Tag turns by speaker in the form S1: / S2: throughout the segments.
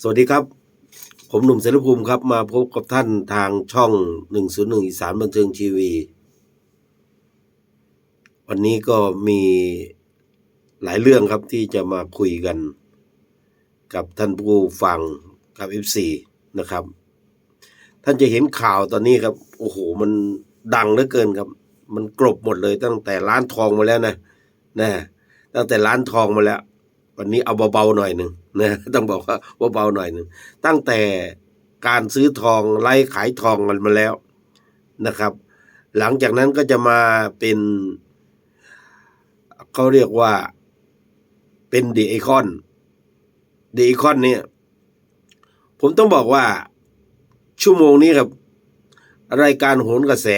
S1: สวัสดีครับ ผมหนุ่มเสรภูมิครับ มาพบกับท่านทางช่อง 101 อีสานบันเทิงทีวี วันนี้ก็มีหลายเรื่องครับที่จะมาคุยกัน กับท่านผู้ฟังกับ F4 นะครับ ท่านจะเห็นข่าวตอนนี้ครับ โอ้โห มันดังเหลือเกินครับ มันกลบหมดเลยตั้งแต่ร้านทองมาแล้วนะนะตั้งแต่ร้านทองมาแล้ว วันนี้เอาเบาๆหน่อยหนึ่งนะต้องบอกว่าเบาๆหน่อยหนึ่งตั้งแต่การซื้อทองไล่ขายทองกันมาแล้วนะครับ หลังจากนั้นก็จะมาเป็นเขาเรียกว่าเป็นดีไอคอนดีไอคอนเนี่ย ผมต้องบอกว่าชั่วโมงนี้ครับ รายการโหนกระแส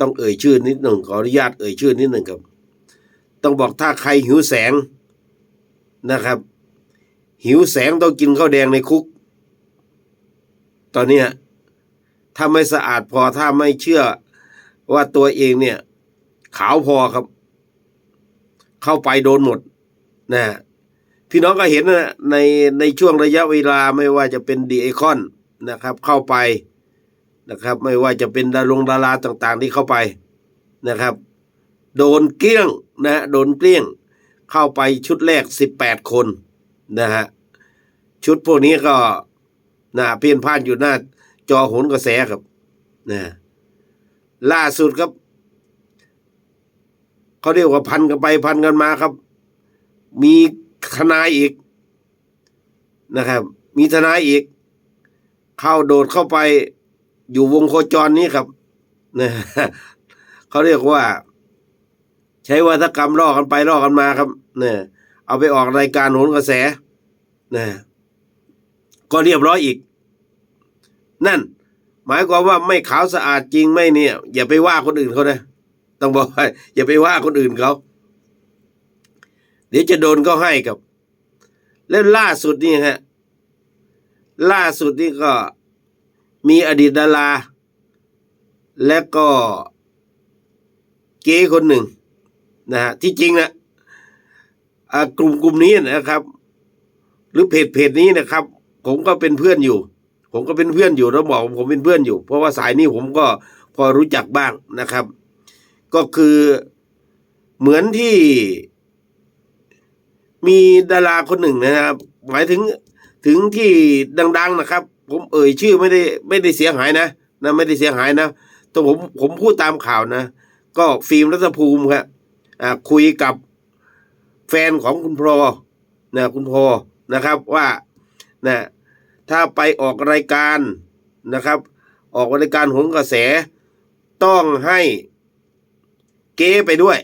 S1: ต้องเอ่ยชื่อนิดหนึ่งขออนุญาตเอ่ยชื่อนิดหนึ่งครับ ต้องบอกถ้าใครหิวแสง นะครับ หิวแสงต้องกินข้าวแดงในคุก ตอนเนี้ถ้าไม่สะอาดพอถ้าไม่เชื่อว่าตัวเองเนี่ย ขาวพอครับ เข้าไปโดนหมดนะพี่น้องก็เห็นนะในในช่วงระยะเวลาไม่ว่าจะเป็นดีไอคอนนะครับ เข้าไปนะครับ ไม่ว่าจะเป็นดารงดาราต่าง ๆ ที่เข้าไปนะครับ โดนเกลี้ยงนะฮะโดนเกลี้ยง เข้าไปชุดแรกสิบแปดคนนะฮะชุดพวกนี้ก็นะเพียนพ่านอยู่หน้าจอโหนกระแสครับนะล่าสุดครับเขาเรียกว่าพันกันไปพันกันมาครับ มีทนายอีกนะครับ มีทนายอีก เข้าโดดเข้าไปอยู่วงโคจรนี้ครับนะเขาเรียกว่า ใช้วัฒกรรมล่อกันไปล่อกันมาครับเนี่ยเอาไปออกรายการโหนกระแสนะก็เรียบร้อยอีก นั่น หมายความว่าไม่ขาวสะอาดจริงไม่เนี่ย อย่าไปว่าคนอื่นเขานะต้องบอกว่าอย่าไปว่าคนอื่นเขาเดี๋ยวจะโดนก็ให้กับ แล้วล่าสุดนี่ฮะ ล่าสุดนี่ก็มีอดีตดารา และก็เก๋คนหนึ่ง นะฮะที่จริงนะกลุ่มกลุ่มนี้นะครับ หรือเพจเพจนี้นะครับ ผมก็เป็นเพื่อนอยู่ ผมก็เป็นเพื่อนอยู่แล้วบอกผมเป็นเพื่อนอยู่ เพราะว่าสายนี้ผมก็พอรู้จักบ้างนะครับ ก็คือเหมือนที่มีดาราคนหนึ่งนะครับ หมายถึงถึงที่ดัง ๆนะครับ ผมเอ่ยชื่อไม่ได้ไม่ได้เสียหายนะนะ ไม่ได้เสียหายนะแต่ผมผมพูดตามข่าวนะ ก็ฟิล์มรัตภูมิครับ คุยกับแฟนของคุณพลอนะคุณพอนะครับว่านะถ้าไปออกรายการนะครับ ออกรายการหนกระแส ต้องให้เก๊ไปด้วย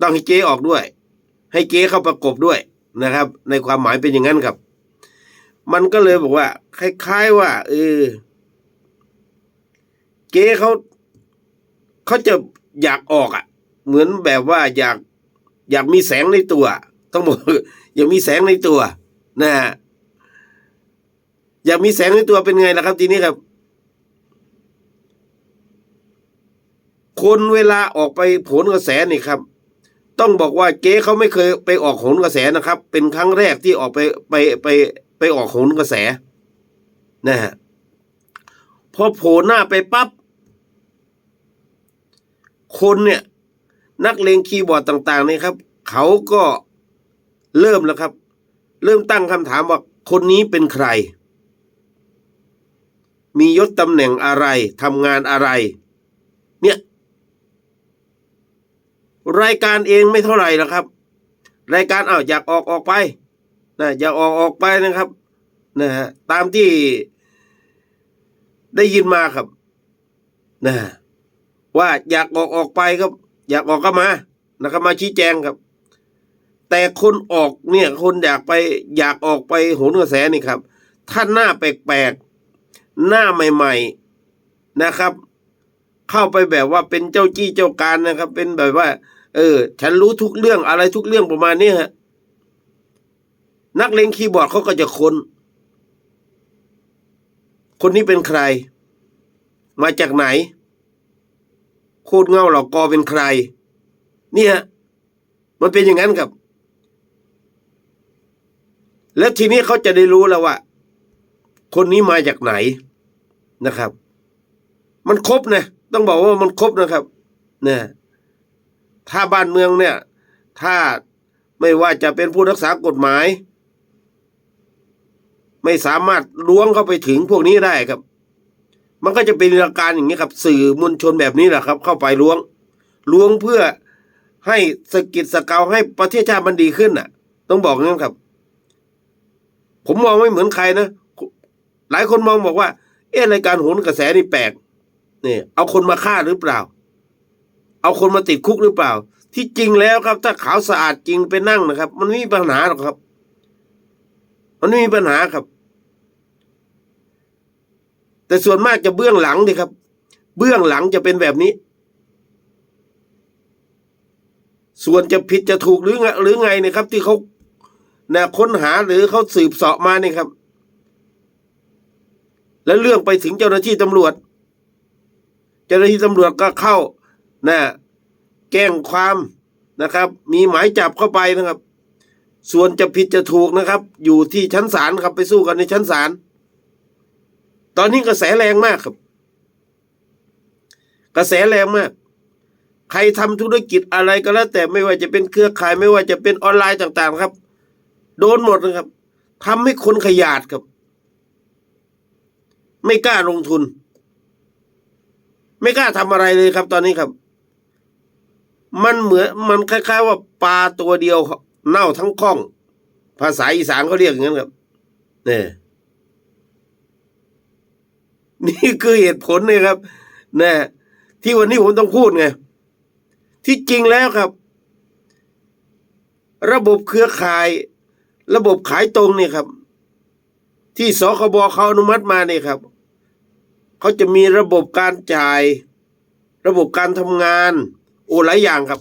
S1: ต้องให้เก๊ออกด้วย ให้เก๊เข้าประกบด้วยนะครับ ในความหมายเป็นอย่างนั้นครับ มันก็เลยบอกว่า คล้ายๆว่าเออเก๊เขาเขาจะอยากออกอะ เหมือนแบบว่าอยากอยากมีแสงในตัว ต้องบอกอยากมีแสงในตัว นะฮะอยากมีแสงในตัวเป็นไงล่ะครับ ทีนี้ครับ คนเวลาออกไปโผลกระแสนี่ครับ ต้องบอกว่าเก๊เขาไม่เคยไปออกโหนกระแสนะครับ เป็นครั้งแรกที่ออกไปไปไปไปออกโหนกระแส นะฮะพอโผล่หน้าไปปั๊บคนเนี่ย นักเลงคีย์บอร์ดต่างๆนี่ครับ เขาก็เริ่มแล้วครับ เริ่มตั้งคำถามว่าคนนี้เป็นใคร มียศตำแหน่งอะไรทำงานอะไร เนี่ย รายการเองไม่เท่าไหร่หรอกครับ รายการอ้าวอยากออกออกไปนะอยากออกออกไปนะครับนะฮะตามที่ได้ยินมาครับนะว่าอยากออกออกไปครับ อยากออกก็มานะครับ มาชี้แจงครับ แต่คนออกเนี่ย คนอยากไป อยากออกไปโหนกระแสนี่ครับท่านหน้าแปลกๆ หน้าใหม่ ๆนะครับ เข้าไปแบบว่าเป็นเจ้าจี้เจ้าการนะครับ เป็นแบบว่า เออ ฉันรู้ทุกเรื่องอะไรทุกเรื่องประมาณนี้ฮะนักเลงคีย์บอร์ดเขาก็จะคนคนนี้เป็นใคร มาจากไหน คตรเงาเหล่ากอเป็นใคร เนี่ยมันเป็นอย่างนั้นครับ แล้วทีนี้เขาจะได้รู้แล้วว่า คนนี้มาจากไหนนะครับ มันครบนะต้องบอกว่ามันครบนะครับ เนี่ย ถ้าบ้านเมืองเนี่ย ถ้าไม่ว่าจะเป็นผู้รักษากฎหมาย ไม่สามารถล้วงเข้าไปถึงพวกนี้ได้ครับ มันก็จะเป็นอาการอย่างนี้ครับ สื่อมวลชนแบบนี้แหละครับ เข้าไปล้วง ล้วงเพื่อให้สะกิดสะเกาให้ประเทศชาติมันดีขึ้นน่ะ ต้องบอกงั้นครับ ผมมองไม่เหมือนใครนะหลายคนมองบอกว่า เอ๊ะรายการโหนกระแสนี่แปลกนี่เอาคนมาฆ่าหรือเปล่า เอาคนมาติดคุกหรือเปล่า ที่จริงแล้วครับ ถ้าขาวสะอาดจริงไปนั่งนะครับ มันไม่มีปัญหาหรอกครับ มันไม่มีปัญหาครับ แต่ส่วนมากจะเบื้องหลังดิครับ เบื้องหลังจะเป็นแบบนี้ ส่วนจะผิดจะถูกหรือไงหรือไงเนี่ยครับ ที่เขานะค้นหาหรือเขาสืบเสาะมาเนี่ยครับ แล้วเรื่องไปถึงเจ้าหน้าที่ตำรวจ เจ้าหน้าที่ตำรวจก็เข้านะแก้งความนะครับ มีหมายจับเข้าไปนะครับ ส่วนจะผิดจะถูกนะครับ อยู่ที่ชั้นศาลครับไปสู้กันในชั้นศาล ตอนนี้กระแสแรงมากครับ กระแสแรงมาก ใครทำธุรกิจอะไรก็แล้ว แต่ไม่ว่าจะเป็นเครือข่ายไม่ว่าจะเป็นออนไลน์ต่าง ๆ ครับ โดนหมดนะครับทำให้คนขยาดครับ ไม่กล้าลงทุน ไม่กล้าทำอะไรเลยครับ ตอนนี้ครับ มันเหมือนมันคล้าย ๆ ว่าปลาตัวเดียวเน่าทั้งคล้อง ภาษาอีสานเขาเรียกอย่างนั้นครับเนี่ย นี่คือเหตุผลเลยครับนะที่วันนี้ผมต้องพูดไง ที่จริงแล้วครับ ระบบเครือข่าย ระบบขายตรงเนี่ยครับ ที่สคบเขาอนุมัติมาเนี่ยครับเขาจะมีระบบการจ่าย ระบบการทำงาน โอ้หลายอย่างครับ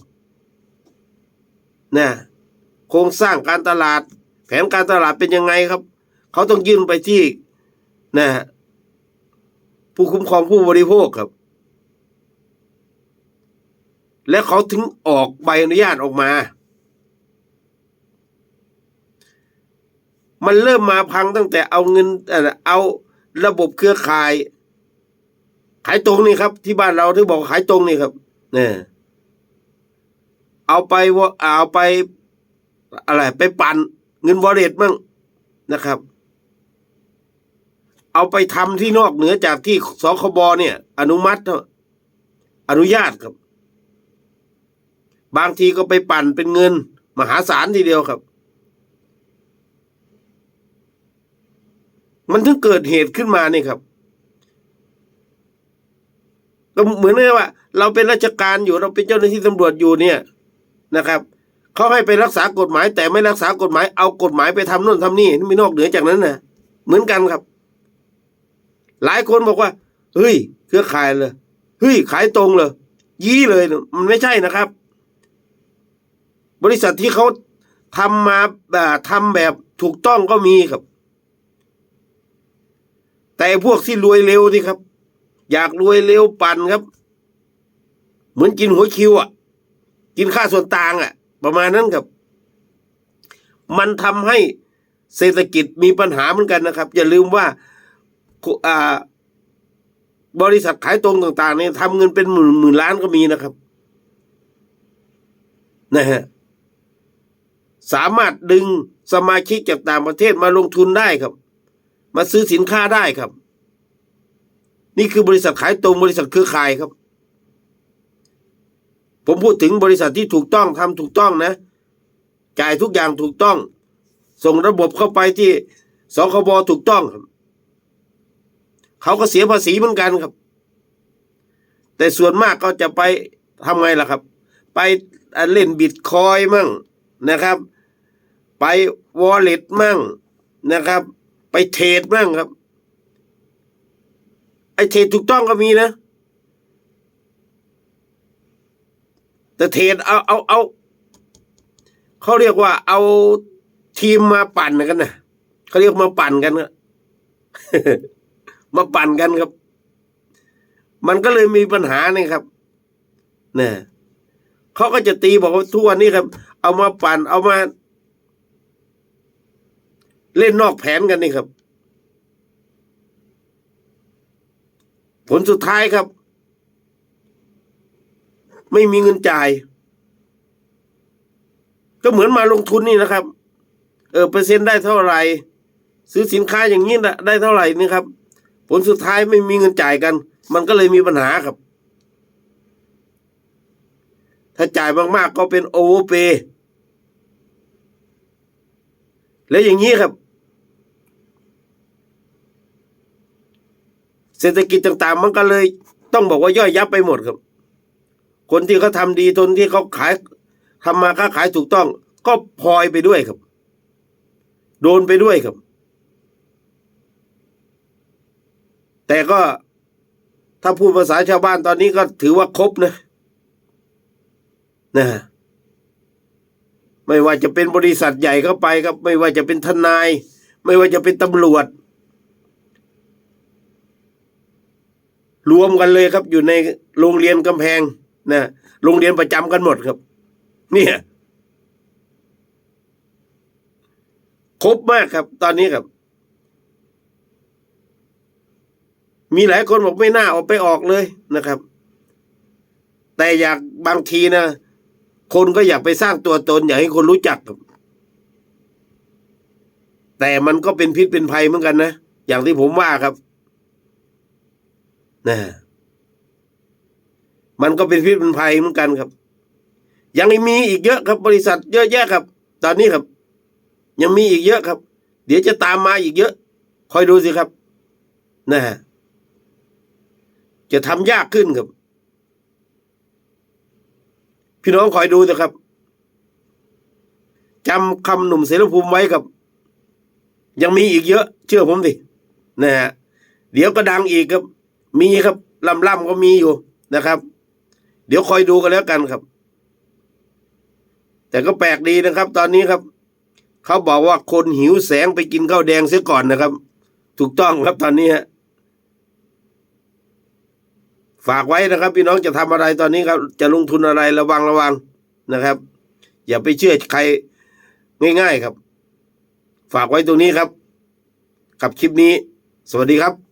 S1: นะโครงสร้างการตลาด แผนการตลาดเป็นยังไงครับ เขาต้องยื่นไปที่นะ ผู้คุ้มครองผู้บริโภคครับ และเขาถึงออกใบอนุญาตออกมา มันเริ่มมาพังตั้งแต่เอาเงินเออเอาระบบเครือข่าย ขายตรงนี่ครับ ที่บ้านเราที่บอกขายตรงนี่ครับเนี่ยเอาไปว่าเอาไปอะไรไปปั่นเงินวอลเล็ตมั่งนะครับ เอาไปทำที่นอกเหนือจากที่สคบเนี่ย อนุมัติอนุญาตครับ บางทีก็ไปปั่นเป็นเงิน มหาศาลทีเดียวครับ มันถึงเกิดเหตุขึ้นมานี่ครับ ก็เหมือนกับว่า เราเป็นราชการอยู่เราเป็นเจ้าหน้าที่ตำรวจอยู่เนี่ยนะครับเขาให้ไปรักษากฎหมาย แต่ไม่รักษากฎหมายเอากฎหมายไปทำโน่นทำนี่ไม่นอกเหนือจากนั้นนะเหมือนกันครับ หลายคนบอกว่าเฮ้ย เครือข่ายเลยเฮ้ยขายตรงเลยยี่เลยมันไม่ใช่นะครับ บริษัทที่เขาทำมาแบบทำแบบถูกต้องก็มีครับ แต่พวกที่รวยเร็วนี่ครับ อยากรวยเร็วปั่นครับ เหมือนกินหัวคิวอะ กินค่าส่วนต่างอะ ประมาณนั้นครับ มันทำให้เศรษฐกิจมีปัญหาเหมือนกันนะครับ อย่าลืมว่า บริษัทขายตรงต่างๆเนี่ยทำเงินเป็นหมื่นหมื่นล้านก็มีนะครับนะฮะสามารถดึงสมาชิกจากต่างประเทศมาลงทุนได้ครับ มาซื้อสินค้าได้ครับ นี่คือบริษัทขายตรงบริษัทเครือข่ายครับ ผมพูดถึงบริษัทที่ถูกต้องทำถูกต้องนะ จ่ายทุกอย่างถูกต้อง ส่งระบบเข้าไปที่สคบถูกต้องครับ เขาก็เสียภาษีเหมือนกันครับ แต่ส่วนมากก็จะไปทำไงล่ะครับ ไปเล่นบิตคอยมั่งนะครับ ไปวอลเล็ตมั่งนะครับ ไปเทรดมั่งครับ ไอเทรดถูกต้องก็มีนะ แต่เทรดเอาเอาเอาเขาเรียกว่าเอาทีมมาปั่นกันนะเขาเรียกมาปั่นกันนะ มาปั่นกันครับ มันก็เลยมีปัญหานี่ครับเนี่ยเขาก็จะตีบอกว่าทุกวันนี้ครับ เอามาปั่นเอามา เล่นนอกแผนกันนี่ครับ ผลสุดท้ายครับ ไม่มีเงินจ่าย ก็เหมือนมาลงทุนนี่นะครับ เออเปอร์เซ็นต์ได้เท่าไหร่ ซื้อสินค้าอย่างนี้ได้เท่าไหร่นี่ครับ ผลสุดท้ายไม่มีเงินจ่ายกัน มันก็เลยมีปัญหาครับ ถ้าจ่ายมากๆก็เป็นโอเวอร์เปย์แล้วอย่างนี้ครับ เศรษฐกิจต่างๆ มันก็เลยต้องบอกว่าย่อยยับไปหมดครับ คนที่เขาทำดีทนที่เขาขายทำมาค้าขายถูกต้อง ก็พลอยไปด้วยครับ โดนไปด้วยครับ แต่ก็ถ้าพูดภาษาชาวบ้านตอนนี้ก็ถือว่าครบนะนะไม่ว่าจะเป็นบริษัทใหญ่เข้าไปครับ ไม่ว่าจะเป็นทนาย ไม่ว่าจะเป็นตำรวจ รวมกันเลยครับ อยู่ในโรงเรียนกำแพงนะโรงเรียนประจำกันหมดครับ เนี่ยครบมากครับ ตอนนี้ครับ มีหลายคนบอกไม่น่าออกไปออกเลยนะครับ แต่อยากบางทีนะ คนก็อยากไปสร้างตัวตน อยากให้คนรู้จัก แต่มันก็เป็นพิษเป็นภัยเหมือนกันนะ อย่างที่ผมว่าครับนะมันก็เป็นพิษเป็นภัยเหมือนกันครับ ยังมีอีกเยอะครับ บริษัทเยอะแยะครับ ตอนนี้ครับ ยังมีอีกเยอะครับ เดี๋ยวจะตามมาอีกเยอะ คอยดูสิครับ นะฮะ จะทำยากขึ้นครับ พี่น้องคอยดูนะครับจำคำหนุ่มเสรภูมิไว้ครับ ยังมีอีกเยอะ เชื่อผมดินะฮะเดี๋ยวก็ดังอีกครับ มีครับล่ำล่ำๆก็มีอยู่นะครับ เดี๋ยวคอยดูกันแล้วกันครับ แต่ก็แปลกดีนะครับ ตอนนี้ครับ เขาบอกว่าคนหิวแสงไปกินข้าวแดงเสียก่อนนะครับ ถูกต้องครับตอนนี้ฮะ ฝากไว้นะครับ พี่น้องจะทำอะไรตอนนี้ครับ จะลงทุนอะไรระวังระวังนะครับ อย่าไปเชื่อใครง่าย ๆครับ ฝากไว้ตรงนี้ครับ กับคลิปนี้ สวัสดีครับ